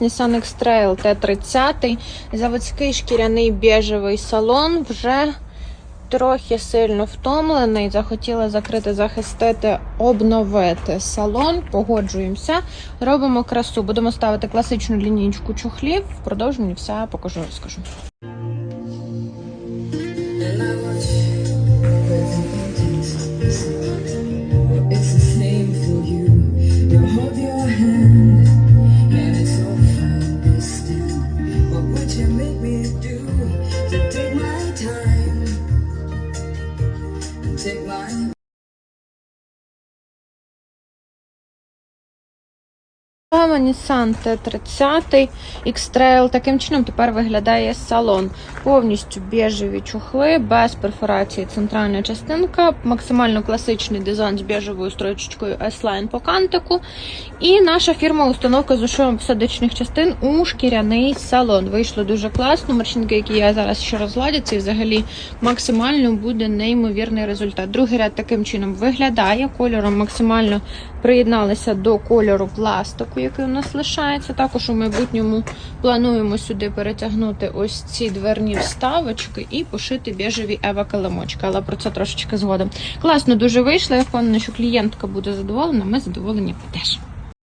Nissan X-Trail Т-30, заводський шкіряний біжевий салон вже трохи сильно втомлений. Захотіла закрити, захистити, обновити салон. Погоджуємося, робимо красу. Будемо ставити класичну лінійку чохлів. В продовженні все покажу, розкажу. Do to take my time? And take my Nissan T30 X-Trail. Таким чином тепер виглядає салон. Повністю біжеві чохли, без перфорації центральна частинка, максимально класичний дизайн з біжевою строчечкою S-Line по кантику. І наша фірма установка з ушивом посадочних частин у шкіряний салон. Вийшло дуже класно. Маршинки, які я зараз ще розладяться, і взагалі максимально буде неймовірний результат. Другий ряд таким чином виглядає. Кольором максимально приєдналися до кольору пластику, який у нас лишається. Також у майбутньому плануємо сюди перетягнути ось ці дверні вставочки і пошити біжеві ева килимочки. Але про це трошечки згодом. Класно дуже вийшло. Я впевнена, що клієнтка буде задоволена. Ми задоволені теж.